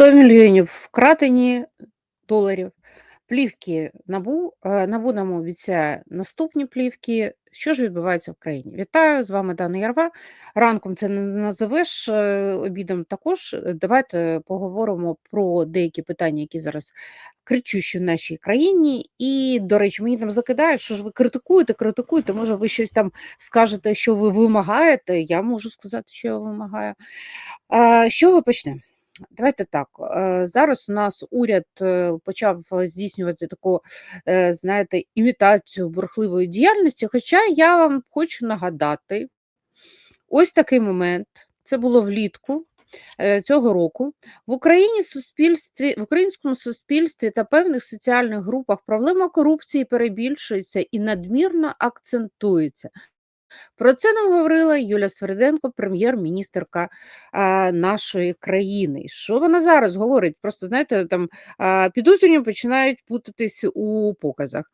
100 мільйонів вкрадені доларів. Плівки НАБУ. Е, НАБУ нам обіцяє наступні плівки. Що ж відбувається в країні? Вітаю з вами Дана Ярва. Ранком це не називеш е, обідом. Також давайте поговоримо про деякі питання, які зараз кричущі в нашій країні. І, до речі, мені там закидають, що ж ви критикуєте, критикуєте. Може, ви щось там скажете, що ви вимагаєте. Я можу сказати, що я вимагаю. Що ви почнемо? Давайте так. Е, зараз у нас уряд е, почав здійснювати таку, е, знаєте, імітацію бурхливої діяльності. Хоча я вам хочу нагадати, ось такий момент, це було влітку цього року. В Україні суспільстві, в українському суспільстві та певних соціальних групах проблема корупції перебільшується і надмірно акцентується. Про це нам говорила Юля Сверденко, прем'єр-міністерка нашої країни. Що вона зараз говорить? Просто знаєте, там підозрювання починають путатись у показах.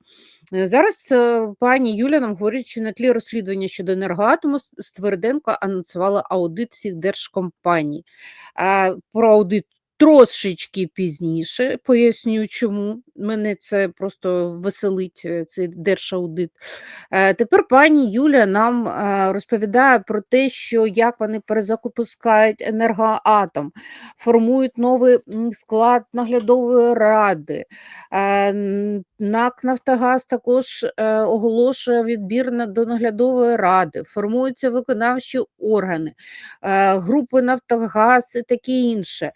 Е, зараз е, пані Юля нам говорить, що на тлі розслідування щодо енергоатому Сверденко анонсувала аудит всіх держкомпаній. Про аудит Трошечки пізніше поясню, чому мене це просто веселить, е, цей держаудит. Е, тепер пані Юля нам е, розповідає про те, що як вони перезакупускають енергоатом, формують новий склад наглядової ради. НАК Нафтогаз також оголошує відбір до наглядової ради, формуються виконавчі органи, групи Нафтогаз і таке інше.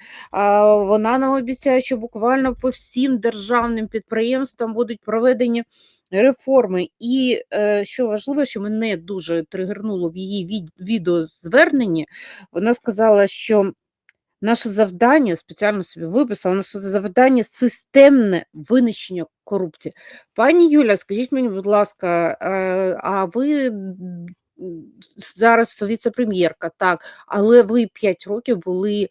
Вона нам обіцяє, що буквально по всім державним підприємствам будуть проведені реформи. І е, що важливо, що мене дуже тригернуло в її від, відеозверненні, вона сказала, що. Наше завдання спеціально собі виписала, наше завдання системне винищення корупції. Пані Юля, скажіть мені, будь ласка, е, а ви зараз віце-прем'єрка, так, але ви 5 років були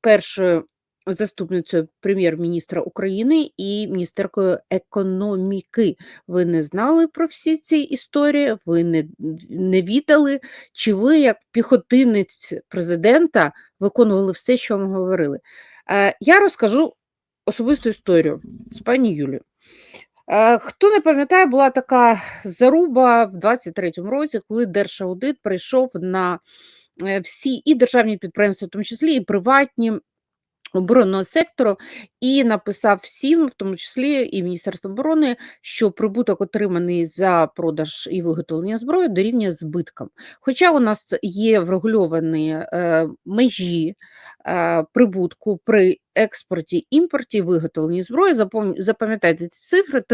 першою заступницею прем'єр-міністра України і міністеркою економіки. Ви не знали про всі ці історії, ви не, не відали, чи ви, як піхотинець президента, виконували все, що вам говорили. Е, я розкажу особисту історію з пані Юлією. Е, хто не пам'ятає, була така заруба в 23-му році, коли Держаудит прийшов на всі і державні підприємства, в тому числі і приватні оборонного сектору і написав всім, в тому числі і Міністерство оборони, що прибуток, отриманий за продаж і виготовлення зброї, дорівнює збиткам. Хоча у нас є врегульовані е, межі е, прибутку при експорті, імпорті, виготовленні зброї, запам'ятайте ці цифри: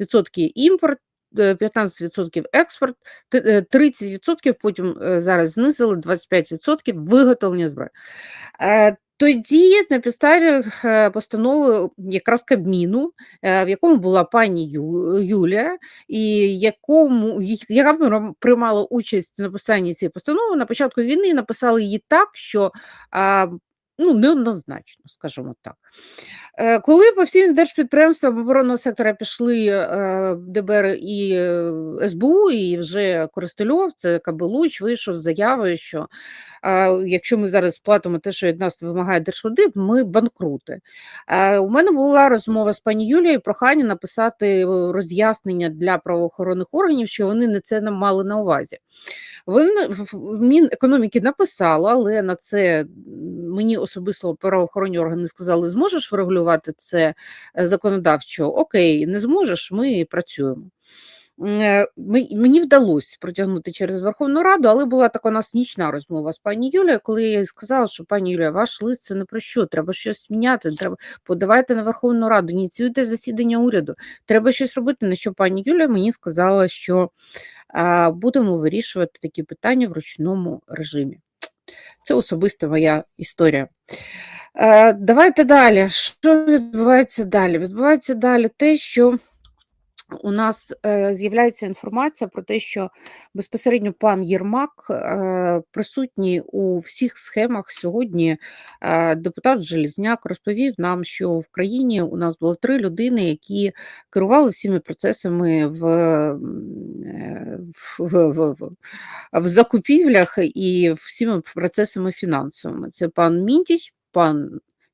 3% імпорт. 15% е, експорт, 30% е, потім е, зараз знизили 25% виготовлення зброї. Тоді на підставі постанови якраз Кабміну, в якому була пані Юлія, і якому яка приймала участь в написанні цієї постанови на початку війни, написали її так, що ну, неоднозначно, скажімо так. Е, коли по всім держпідприємствам оборонного сектора пішли е, ДБР і е, СБУ, і вже Користельов, це Кабелуч, вийшов з заявою, що якщо ми зараз сплатимо те, що від нас вимагає Держводи, ми банкрути. У мене була розмова з пані Юлією, прохання написати роз'яснення для правоохоронних органів, що вони не це нам мали на увазі. Вони в Мінекономіки написало, але на це мені особисто правоохоронні органи сказали, зможеш врегулювати це е, законодавчо? Окей, не зможеш, ми працюємо. Е, мені вдалося протягнути через Верховну Раду, але була така у нас нічна розмова з пані Юлією, коли я їй сказала, що пані Юлія, ваш лист це не про що, треба щось міняти, треба подавайте на Верховну Раду, ініціюйте засідання уряду, треба щось робити. На що пані Юлія мені сказала, що а, будемо вирішувати такі питання в ручному режимі. Це особиста моя історія. Е, Давайте далі. Що відбувається далі? Відбувається далі те, що у нас е, з'являється інформація про те, що безпосередньо пан Єрмак е, присутній у всіх схемах сьогодні. Депутат Желізняк розповів нам, що в країні у нас було три людини, які керували всіми процесами в, в, в, в, в закупівлях і всіми процесами фінансовими. Це пан Мінтіч, пан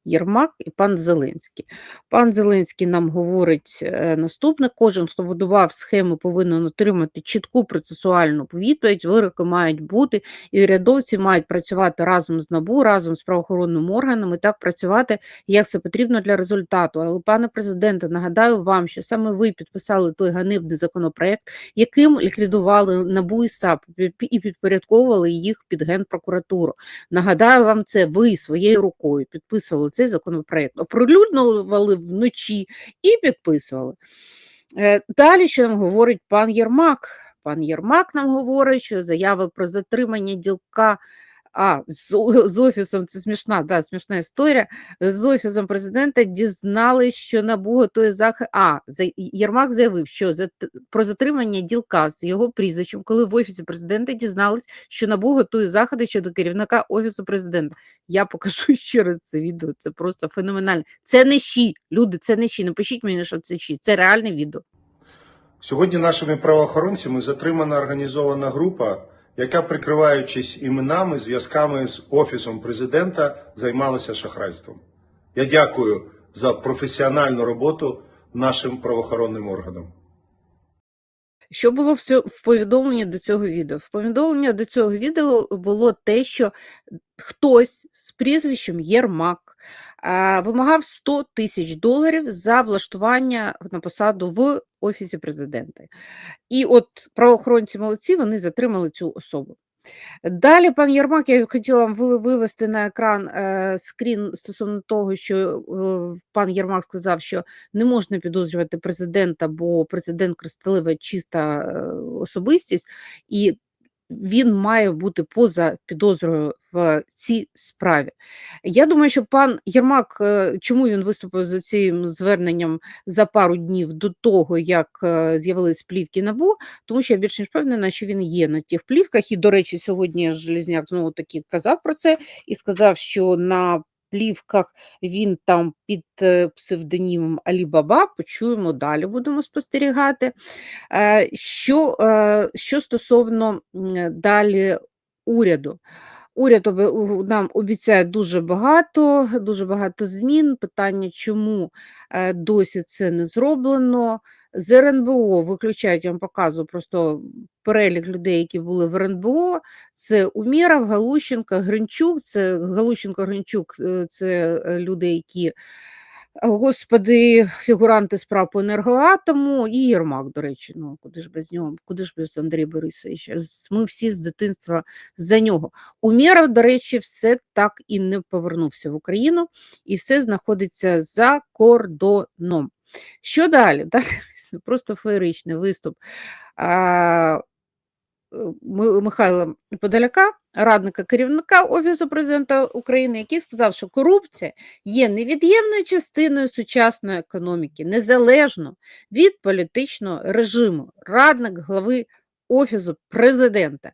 Єрмак і пан Зеленський. Пан Зеленський нам говорить е, наступне: кожен, хто будував схему, повинен отримати чітку процесуальну відповідь. Вироки мають бути, і урядовці мають працювати разом з НАБУ, разом з правоохоронними органами, так працювати, як це потрібно для результату. Але, пане президенте, нагадаю вам, що саме ви підписали той ганебний законопроект, яким ліквідували НАБУ і САП і підпорядковували їх під генпрокуратуру. Нагадаю вам це, ви своєю рукою підписували цей законопроект, оприлюднювали вночі і підписували. Е, далі, що нам говорить пан Єрмак? Пан Єрмак нам говорить, що заяви про затримання ділка. А, з, з офісом це смішна, да, смішна історія. З офісом президента дізналися, що НАБУ готує захист. А, за... Єрмак заявив, що за... про затримання ділка з його прізвищем, коли в офісі президента дізнались, що НАБУ готує заходи щодо керівника офісу президента. Я покажу ще раз це відео. Це просто феноменально. Це не щі, люди, це не щі. Напишіть мені, що це щі. Це реальне відео. Сьогодні нашими правоохоронцями затримана організована група, яка, прикриваючись іменами, зв'язками з офісом президента, займалася шахрайством. Я дякую за професіональну роботу нашим правоохоронним органам. Що було в, повідомленні до цього відео? В повідомленні до цього відео було те, що хтось з прізвищем Єрмак вимагав 100 тисяч доларів за влаштування на посаду в офісі президента. І от правоохоронці молодці, вони затримали цю особу. Далі, пан Єрмак, я хотіла вам ви- вивести на екран е, скрін стосовно того, що е, пан Єрмак сказав, що не можна підозрювати президента, бо президент кристалева чиста е, особистість, і він має бути поза підозрою в цій справі. Я думаю, що пан Єрмак, е, чому він виступив за цим зверненням за пару днів до того, як е, з'явились плівки НАБУ, тому що я більш ніж впевнена, що він є на тих плівках. І, до речі, сьогодні Железняк знову таки казав про це і сказав, що на плівках він там під е, псевдонімом Алібаба. Почуємо далі, будемо спостерігати. Е, Що, е, що стосовно далі уряду. Уряд нам обіцяє дуже багато, дуже багато змін. Питання, чому досі це не зроблено. З РНБО виключають, я вам показую просто перелік людей, які були в РНБО. Це Умєров, Галущенко, Гринчук. Це Галущенко, Гринчук е, це е, люди, які Господи, фігуранти справ по енергоатому і Єрмак, до речі, ну куди ж без нього, куди ж без Андрія Борисовича? Ми всі з дитинства за нього. Умєров, до речі, все так і не повернувся в Україну, і все знаходиться за кордоном. Що далі? Далі просто феєричний виступ. Е, Михайла Подоляка, радника керівника Офісу президента України, який сказав, що корупція є невід'ємною частиною сучасної економіки, незалежно від політичного режиму, радник глави Офісу президента.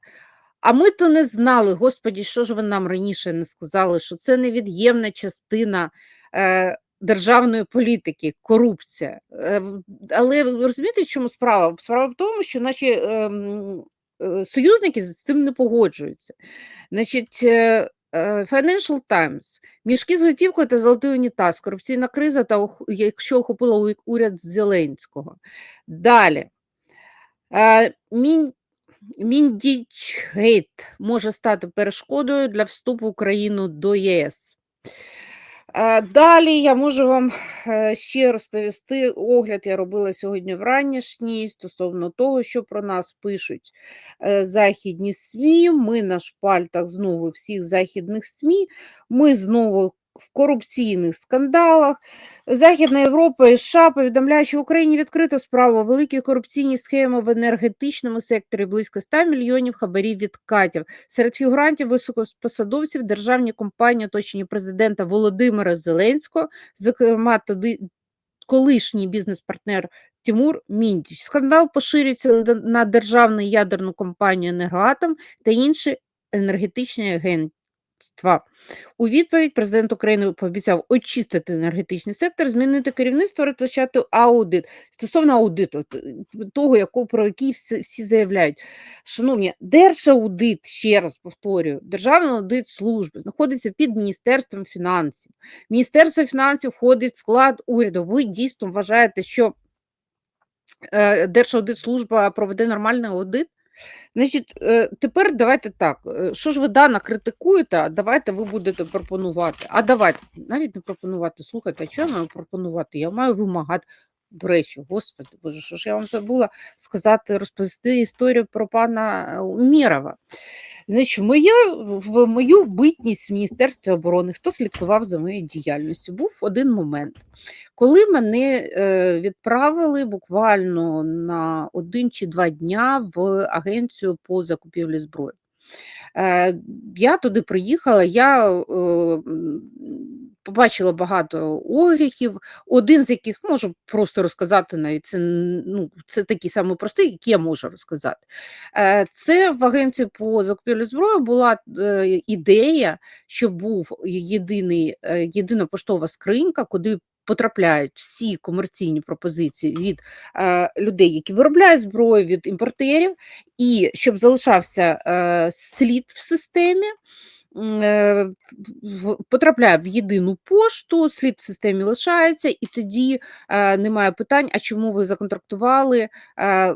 А ми то не знали, господі, що ж ви нам раніше не сказали, що це невід'ємна частина е, державної політики, корупція. Е, але розумієте, в чому справа? Справа в тому, що наші ем, е, союзники з цим не погоджуються. Значить, е, Financial Times. Мішки з готівкою та золотий унітаз, корупційна криза, та якщо охопила уряд Зеленського. Далі. Мін... Міндічгейт може стати перешкодою для вступу України до ЄС. Е, Далі я можу вам е, ще розповісти огляд. Я робила сьогодні вранішній стосовно того, що про нас пишуть е, західні СМІ. Ми на шпальтах знову всіх західних СМІ. Ми знову в корупційних скандалах. Західна Європа і США повідомляють, що в Україні відкрито справу великі корупційні схеми в енергетичному секторі близько 100 мільйонів хабарів відкатів. Серед фігурантів високопосадовців державні компанії, оточені президента Володимира Зеленського, зокрема тоді колишній бізнес-партнер Тимур Міндіч. Скандал поширюється на- державну ядерну компанію «Енергоатом» та інші енергетичні. У відповідь президент України пообіцяв очистити енергетичний сектор, змінити керівництво, розпочати аудит. Стосовно аудиту, того, яко- про який всі, всі заявляють. Шановні, Держаудит, ще раз повторюю, Державний аудит служби знаходиться під Міністерством фінансів. Міністерство фінансів входить в склад уряду. Ви дійсно вважаєте, що е, Держаудитслужба проведе нормальний аудит? Значить, е, тепер давайте так. е, Що ж ви дана критикуєте, а давайте ви будете пропонувати. А давайте, навіть не пропонувати. Слухайте, а що я маю пропонувати? Я маю вимагати. До речі, господи, боже, що ж я вам забула сказати, розповісти історію про пана е, Умєрова. Значить, моя, в мою битність в Міністерстві оборони, хто слідкував за моєю діяльністю, був один момент, коли мене е, відправили буквально на один чи два дня в агенцію по закупівлі зброї. Е, Я туди приїхала, я е, побачила багато огріхів, один з яких можу просто розказати навіть це, ну, це такий самий простий, який я можу розказати. Е, Це в агенції по закупівлі зброї була е, ідея, що був єдиний, е, єдина поштова скринька, куди потрапляють всі комерційні пропозиції від людей, які виробляють зброю, від імпортерів, і щоб залишався слід в системі. М, е, в- Потрапляє в єдину пошту, слід в системі лишається, і тоді немає питань, а чому ви законтрактували, е,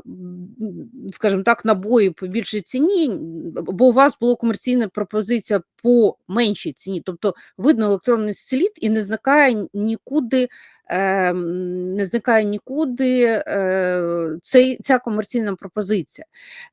скажімо так, набої по більшій ціні, бо у вас була комерційна пропозиція по меншій ціні. Тобто видно електронний слід і не зникає нікуди. Е, м, Не зникає нікуди е, цей, ця комерційна пропозиція.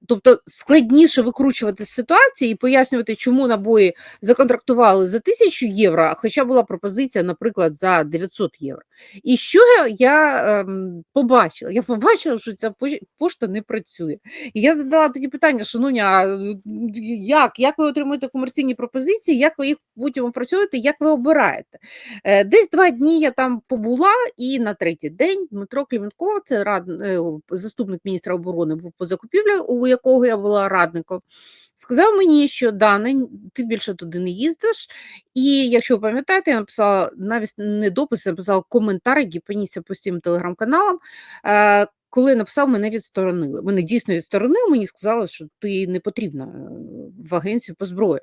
Тобто складніше викручувати з ситуації і пояснювати, чому набої законтрактували за 1000 євро, хоча була пропозиція, наприклад, за 900 євро. І що я, я ем, побачила? Я побачила, що ця пошта не працює. І я задала тоді питання, шановні, а як? Як ви отримуєте комерційні пропозиції, як ви їх потім опрацьовуєте, як ви обираєте? Е, Десь два дні я там побула, і на третій день Дмитро Кліменко, це рад, е, заступник міністра оборони, був по закупівлях, у якого я була радником. Сказав мені, що да, не- ти більше туди не їздиш. І якщо пам'ятаєте, я написала навіть не допис, я написала коментар, який понісся по всім телеграм-каналам. Е, коли написав, мене відсторонили. Мене дійсно відсторонили, мені сказали, що ти не потрібна е, в агенцію по зброї.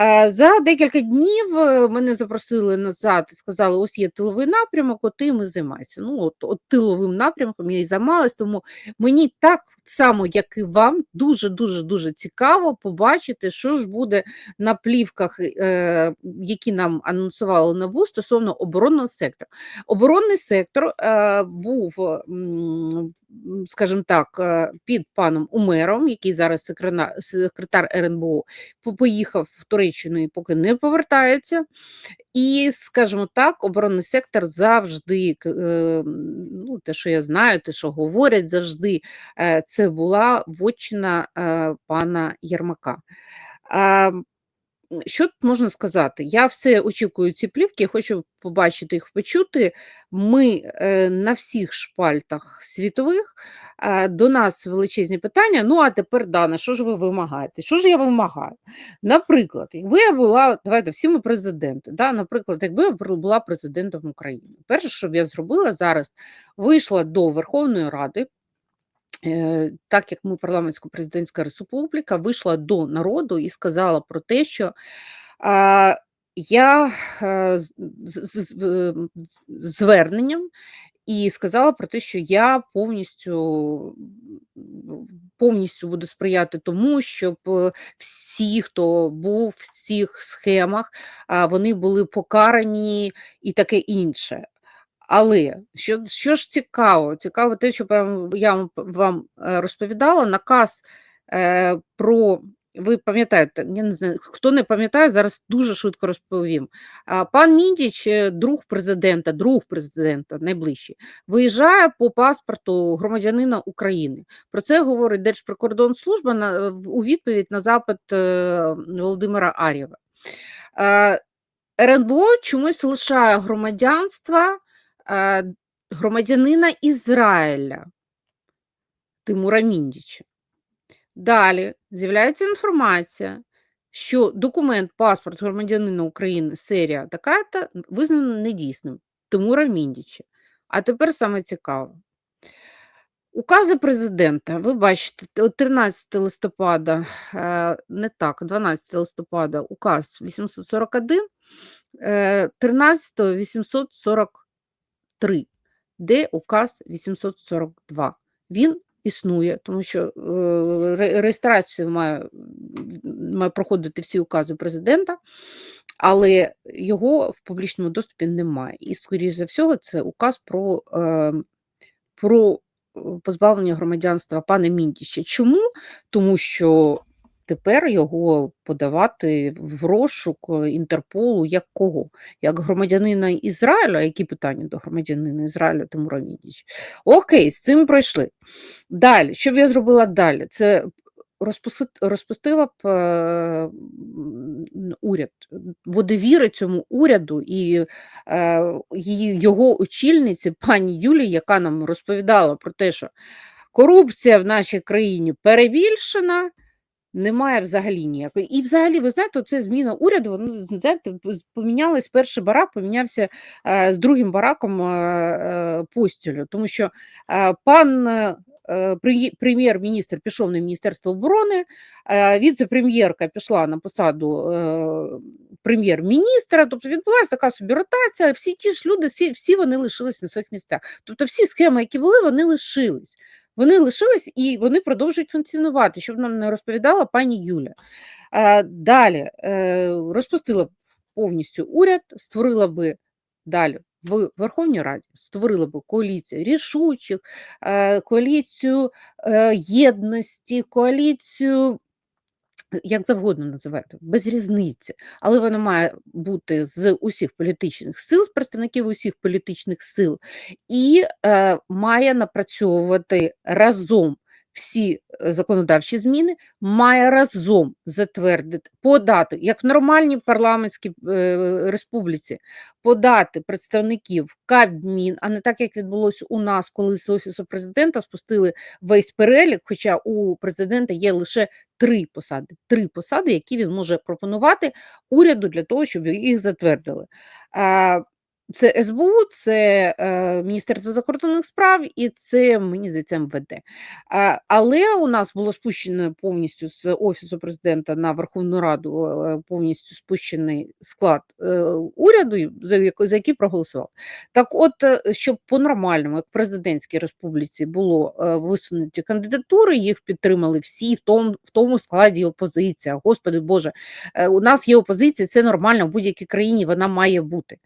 Е, За декілька днів е, мене запросили назад і сказали: ось є тиловий напрямок, от ти ми займайся. Ну, от, от тиловим напрямком я і займалась, тому мені так само, як і вам, дуже дуже цікаво побачити, що ж буде на плівках, е, які нам анонсували НАБУ стосовно оборонного сектору. Оборонний сектор був, скажімо так, під паном Умером, який зараз секретар РНБО, поїхав в Туреччину і поки не повертається. І, скажімо так, оборонний сектор завжди, е, ну, те, що я знаю, те, що говорять завжди, е, це була вотчина е, пана Єрмака. Що тут можна сказати? Я все очікую ці плівки, хочу побачити їх, почути. Ми е, на всіх шпальтах світових, е, до нас величезні питання. Ну, а тепер, Дана, що ж ви вимагаєте? Що ж я вимагаю? Наприклад, якби я була, давайте всі ми президенти, да? наприклад, якби я була президентом України, перше, що б я зробила зараз, вийшла до Верховної Ради. Е, Так як ми парламентсько-президентська республіка, вийшла до народу і сказала про те, що я е, з, зверненням і сказала про те, що я повністю, повністю буду сприяти тому, щоб е, всі, хто був в цих схемах, вони були покарані і таке інше. Але що, що ж цікаво, цікаво те, що я вам, е, розповідала, наказ е, про. Ви пам'ятаєте, я не знаю, хто не пам'ятає, зараз дуже швидко розповім. Пан Міндіч, е, друг президента, друг президента найближчий, виїжджає по паспорту громадянина України. Про це говорить Держприкордонслужба на, у відповідь на запит е, Володимира Арєва. Е, РНБО чомусь лишає громадянства е, громадянина Ізраїля Тимура Міндіча. Далі з'являється інформація, що документ, паспорт громадянина України серія така-то визнано недійсним Тимура Міндіча. А тепер саме цікаве. Укази президента, ви бачите, 13 листопада, е, не так, 12 листопада, указ 841, е, 13 843, де указ 842. Він існує, тому що е, реєстрацію має, має проходити всі укази президента, але його в публічному доступі немає. І, скоріш за всього, це указ про, е, про е, позбавлення громадянства пана Міндіча. Чому? Тому що тепер його подавати в розшук е, Інтерполу як кого? Як громадянина Ізраїлю, а які питання до громадянина Ізраїлю Тимура Міндіча? Окей, з цим пройшли. Далі, що б я зробила далі? Це розпустила б е, уряд, бо довіри цьому уряду і е, його очільниці, пані Юлії, яка нам розповідала про те, що корупція в нашій країні перебільшена. Немає взагалі ніякої. І взагалі, ви знаєте, це зміна уряду, воно знаєте, помінялось перший барак, помінявся е, з другим бараком е, е, постілю, тому що е, пан е, прем'єр-міністр пішов на Міністерство оборони, е, віце-прем'єрка пішла на посаду е, прем'єр-міністра, тобто відбулася така собі ротація, всі ті ж люди, всі, всі вони лишились на своїх місцях. Тобто всі схеми, які були, вони лишились. Вони лишились і вони продовжують функціонувати, щоб нам не розповідала пані Юля. Далі е, розпустила повністю уряд, створила би далі в Верховній Раді, створила би коаліцію рішучих, е, коаліцію е, єдності, коаліцію. Як завгодно називайте, без різниці, але вона має бути з усіх політичних сил, з представників усіх політичних сил, і е, має напрацьовувати разом всі е, законодавчі зміни, має разом затвердити, подати, як в нормальній парламентській е, республіці, подати представників Кабмін, а не так, як відбулося у нас, коли з Офісу президента спустили весь перелік, хоча у президента є лише три посади, три посади, які він може пропонувати уряду для того, щоб їх затвердили. Це СБУ, це е, Міністерство закордонних справ і це, мені здається, МВД. А, Але у нас було спущено повністю з Офісу президента на Верховну Раду е, повністю спущений склад е, уряду, за яко- за який проголосував. Так от, е, щоб по-нормальному, як в президентській республіці, було е, висунуті кандидатури, їх підтримали всі, в тому, в тому складі опозиція. Господи Боже, е, у нас є опозиція, це нормально, в будь-якій країні вона має бути.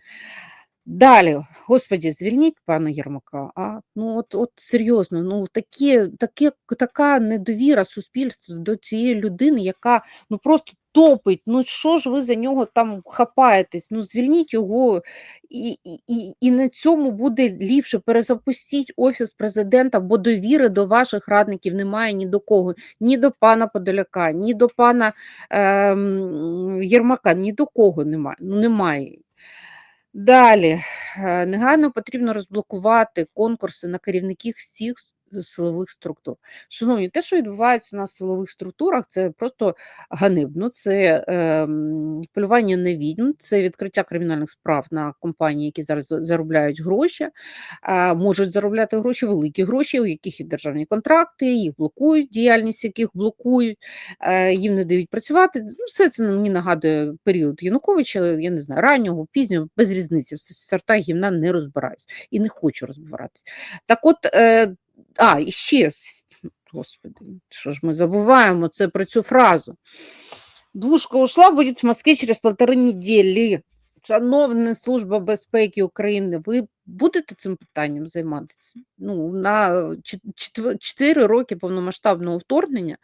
Далі, господі, звільніть пана Єрмака. А ну от, от серйозно, ну такі, такі, така недовіра суспільства до цієї людини, яка ну просто топить. Ну що ж ви за нього там хапаєтесь? Ну звільніть його, і, і, і, на цьому буде ліпше. Перезапустіть офіс президента, бо довіри до ваших радників немає ні до кого, ні до пана Подоляка, ні до пана ем, Єрмака, ні до кого немає. Ну немає. Далі, е, негайно потрібно розблокувати конкурси на керівників всіх силових структур. Шановні, те, що відбувається у нас в силових структурах, це просто ганебно. Це ем, полювання на відьм, це відкриття кримінальних справ на компанії, які зараз заробляють гроші, а, можуть заробляти гроші, великі гроші, у яких є державні контракти, їх блокують, діяльність яких блокують, е, їм не дають працювати. Ну, все це мені нагадує період Януковича, я не знаю, раннього, пізнього, без різниці. В сортах гімна не розбираюсь і не хочу розбиратись. Так от, е, а, і ще, господи, що ж ми забуваємо це про цю фразу. Двушка ушла, будет в Москві через полторы неділі. Шановна Служба безпеки України, ви будете цим питанням займатися? Ну, на 4 роки повномасштабного вторгнення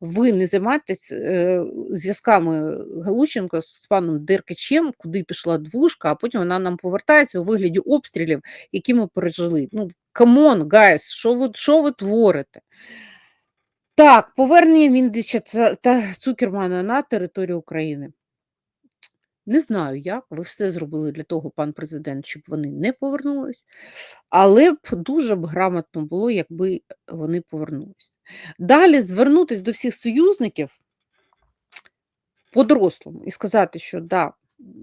ви не займаєтесь е, зв'язками Галущенко з паном Деркачем, куди пішла двушка, а потім вона нам повертається у вигляді обстрілів, які ми пережили. Ну, камон, гайс, що ви, що ви творите? Так, повернення Міндича та Цукермана на територію України. Не знаю, як ви все зробили для того, пан президент, щоб вони не повернулись, але б дуже б грамотно було, якби вони повернулись. Далі звернутися до всіх союзників по-дорослому і сказати, що да,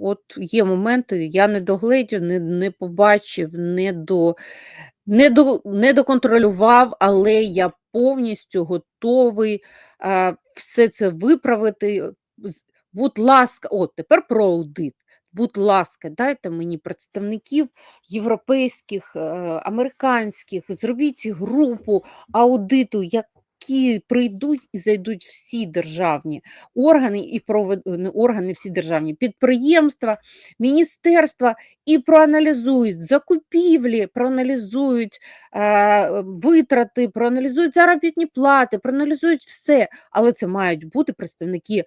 от є моменти, я не догледів, не, не побачив, не до. Не, до, не доконтролював, але я повністю готовий а, все це виправити. Будь ласка, от тепер про аудит. Будь ласка, дайте мені представників європейських, е, американських, зробіть групу аудиту, які прийдуть і зайдуть всі державні органи і провед... органи, всі державні підприємства, міністерства і проаналізують закупівлі, проаналізують е, витрати, проаналізують заробітні плати, проаналізують все. Але це мають бути представники.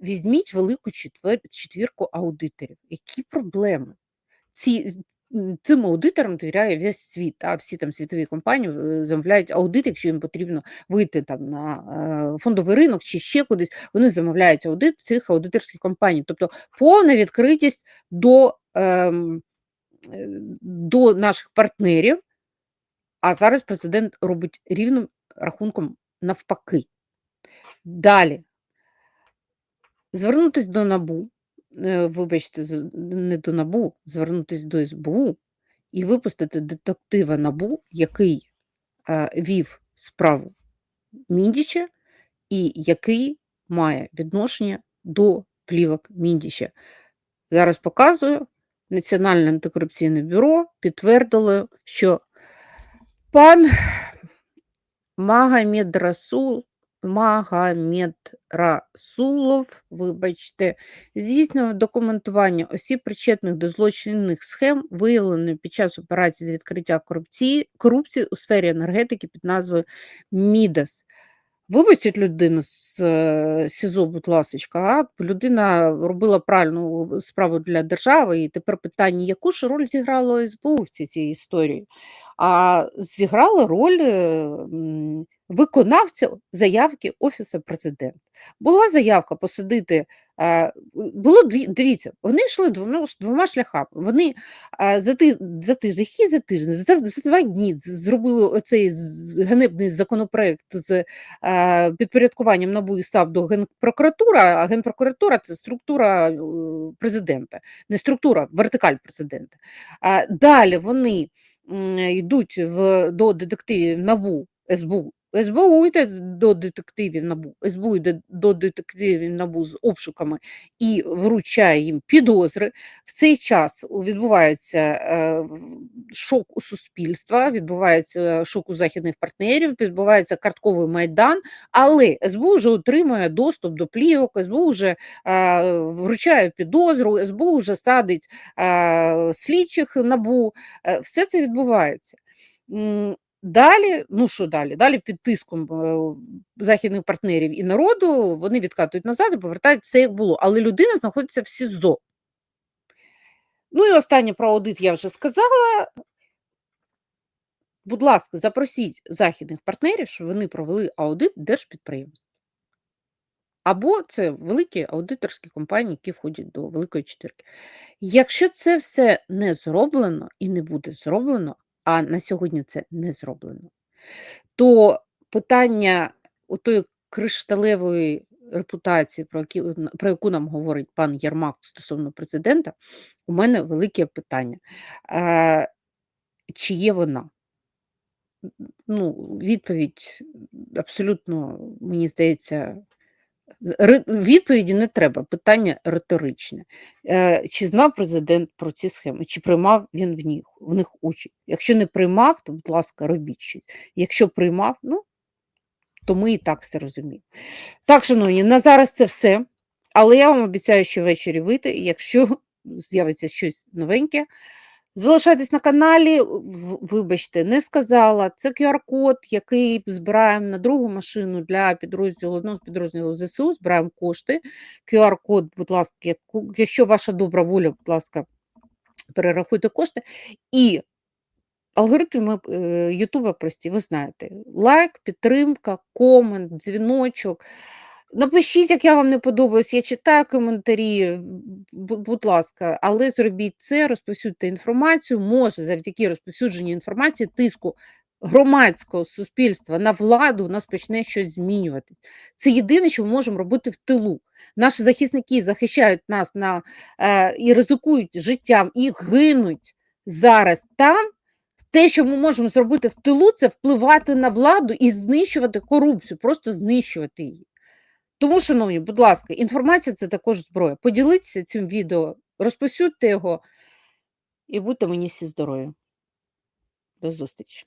Візьміть велику четвер... четвірку аудиторів. Які проблеми? Ці, цим аудиторам довіряє весь світ, а всі там світові компанії е, замовляють аудит, якщо їм потрібно вийти там на е, фондовий ринок чи ще кудись, вони замовляють аудит цих аудиторських компаній. Тобто повна відкритість до, ем, е, до наших партнерів, а зараз президент робить рівним рахунком навпаки. Далі. Звернутись до НАБУ, е, вибачте, не до НАБУ, звернутись до СБУ і випустити детектива НАБУ, який е, вів справу Міндіча і який має відношення до плівок Міндіча. Зараз показую. Національне антикорупційне бюро підтвердило, що пан Магомед Расул, Магомед Расулов, вибачте, здійснював документування осіб, причетних до злочинних схем, виявлених під час операції з відкриття корупції, корупції у сфері енергетики під назвою Мідас. Випустіть людину з е, СІЗО, будь ласочка, а людина робила правильну справу для держави, і тепер питання, яку ж роль зіграло СБУ в цій, цій історії? А зіграла роль е, виконавця заявки Офісу президента. Була заявка посадити. е, Було дивіться, вони йшли двома, двома шляхами. Вони е, за, ти, за тиждень, які за тиждень, за, за два дні зробили оцей ганебний законопроект з е, підпорядкуванням НАБУ і САП до Генпрокуратури, а Генпрокуратура це структура президента, не структура, вертикаль президента. Далі вони йдуть в, до детективів НАБУ, СБУ. СБУ йде до детективів НАБУ, СБУ йде до детективів НАБУ з обшуками і вручає їм підозри. В цей час відбувається е, шок у суспільства, відбувається шок у західних партнерів, відбувається картковий майдан, але СБУ вже отримує доступ до плівок, СБУ вже е, вручає підозру, СБУ вже садить е, слідчих набу. Е, все це відбувається. Далі, ну що далі? Далі під тиском е, західних партнерів і народу вони відкатують назад і повертають все, як було. Але людина знаходиться в СІЗО. Ну і останнє про аудит я вже сказала. Будь ласка, запросіть західних партнерів, щоб вони провели аудит держпідприємств. Або це великі аудиторські компанії, які входять до Великої Четвірки. Якщо це все не зроблено і не буде зроблено, а на сьогодні це не зроблено, то питання отої кришталевої репутації, про, які, про яку нам говорить пан Єрмак стосовно президента, у мене велике питання. Е, чи є вона? Ну, відповідь абсолютно, мені здається, відповіді не треба, питання риторичне. Е, Чи знав президент про ці схеми, чи приймав він в них, в них участь? Якщо не приймав, то, будь ласка, робіть щось. Якщо приймав, ну, то ми і так все розуміємо. Так, шановні, на зараз це все. Але я вам обіцяю, що ввечері вийти, якщо з'явиться щось новеньке, залишайтесь на каналі. Вибачте, не сказала. Це QR-код, який збираємо на другу машину для підрозділу одного з підрозділів ЗСУ. Збираємо кошти. QR-код, будь ласка, якщо ваша добра воля, будь ласка, перерахуйте кошти. І алгоритми е, Ютуба прості, ви знаєте. Лайк, підтримка, комент, дзвіночок. Напишіть, як я вам не подобаюсь, я читаю коментарі, будь ласка, але зробіть це, розповсюдьте інформацію. Може, завдяки розповсюдженню інформації, тиску громадського суспільства на владу, у нас почне щось змінюватись. Це єдине, що ми можемо робити в тилу. Наші захисники захищають нас на, е, і ризикують життям, і гинуть зараз там. Те, що ми можемо зробити в тилу, це впливати на владу і знищувати корупцію, просто знищувати її. Тому, шановні, будь ласка, інформація це також зброя. Поділіться цим відео, розповсюдьте його і будьте мені всі здорові. До зустрічі.